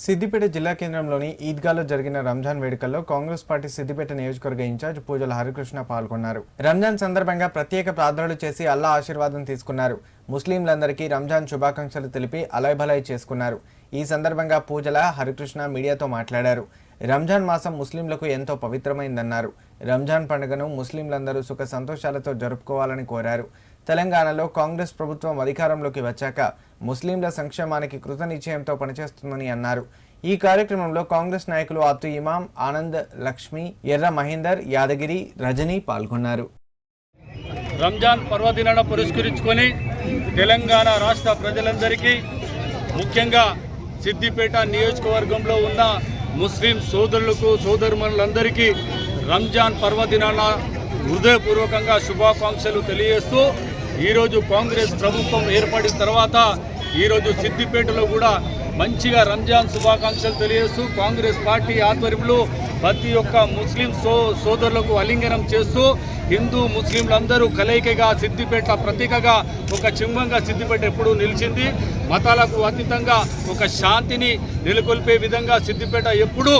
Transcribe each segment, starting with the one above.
సిద్దిపేట జిల్లా కేంద్రంలోని ఈద్గాలో జరిగిన రంజాన్ వేడుకల్లో కాంగ్రెస్ పార్టీ సిద్దిపేట నియోజకవర్గ ఇన్ఛార్జ్ పూజల హరికృష్ణ పాల్గొన్నారు. రంజాన్ సందర్భంగా ప్రత్యేక ప్రార్థనలు చేసి అల్లా ఆశీర్వాదం తీసుకున్నారు. ముస్లింలందరికీ రంజాన్ శుభాకాంక్షలు తెలిపి అలైబలై చేసుకున్నారు. ఈ సందర్భంగా పూజల హరికృష్ణ మీడియాతో మాట్లాడారు. రంజాన్ మాసం ముస్లింలకు ఎంతో పవిత్రమైందన్నారు. రంజాన్ పండుగను ముస్లింలందరూ సుఖ సంతోషాలతో జరుపుకోవాలని కోరారు. తెలంగాణలో కాంగ్రెస్ ప్రభుత్వం అధికారంలోకి వచ్చాక ముస్లింల సంక్షేమానికి కృతనిశ్చయంతో పనిచేస్తుందని అన్నారు. ఈ కార్యక్రమంలో కాంగ్రెస్ నాయకులు అతు ఇమాం ఆనంద్ లక్ష్మి ఎర్ర మహేందర్ యాదగిరి రజని పాల్గొన్నారు. రంజాన్ పర్వదినాన్ని పురస్కరించుకొని తెలంగాణ రాష్ట్ర ప్రజలందరికీ ముఖ్యంగా సిద్దిపేట నియోజకవర్గంలో ఉన్న ముస్లిం సోదరులకు సోదరుమణులందరికీ రంజాన్ పర్వదినాన హృదయపూర్వకంగా శుభాకాంక్షలు తెలియజేస్తూ ఈరోజు కాంగ్రెస్ ప్రభుత్వం ఏర్పడిన తర్వాత ఈరోజు సిద్దిపేటలో కూడా మంచిగా రంజాన్ శుభాకాంక్షలు తెలియజేస్తూ కాంగ్రెస్ పార్టీ ఆధ్వర్యంలో ప్రతి ఒక్క ముస్లిం సో సోదరులకు అలింగనం చేస్తూ హిందూ ముస్లింలందరూ కలయికగా సిద్దిపేట ప్రతీకగా ఒక చింబంగా సిద్దిపేట ఎప్పుడూ నిలిచింది. మతాలకు అతీతంగా ఒక శాంతిని నెలకొల్పే విధంగా సిద్దిపేట ఎప్పుడూ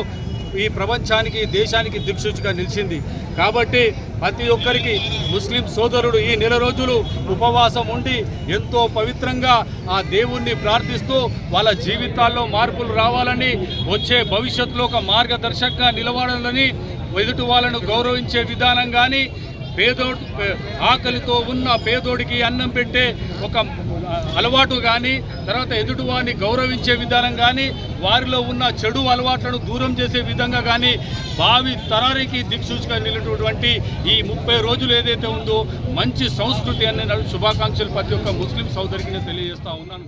ఈ ప్రపంచానికి దేశానికి దిక్సూచిగా నిలిచింది. కాబట్టి ప్రతి ఒక్కరికి ముస్లిం సోదరుడు ఈ నెల రోజులు ఉపవాసం ఉండి ఎంతో పవిత్రంగా ఆ దేవుణ్ణి ప్రార్థిస్తూ వాళ్ళ జీవితాల్లో మార్పులు రావాలని వచ్చే భవిష్యత్తులో ఒక మార్గదర్శకంగా నిలబడాలని ఎదుటి వాళ్ళను గౌరవించే విధానం కానీ పేదోడు ఆకలితో ఉన్న పేదోడికి అన్నం పెట్టే ఒక అలవాటు కానీ తర్వాత ఎదుటివారిని గౌరవించే విధానం కానీ వారిలో ఉన్న చెడు అలవాట్లను దూరం చేసే విధంగా కానీ భావి తరానికి దిక్సూచిగా నిలినటువంటి ఈ ముప్పై రోజులు ఏదైతే ఉందో మంచి సంస్కృతి అనే శుభాకాంక్షలు ప్రతి ఒక్క ముస్లిం సోదరికి నేను తెలియజేస్తా ఉన్నాను.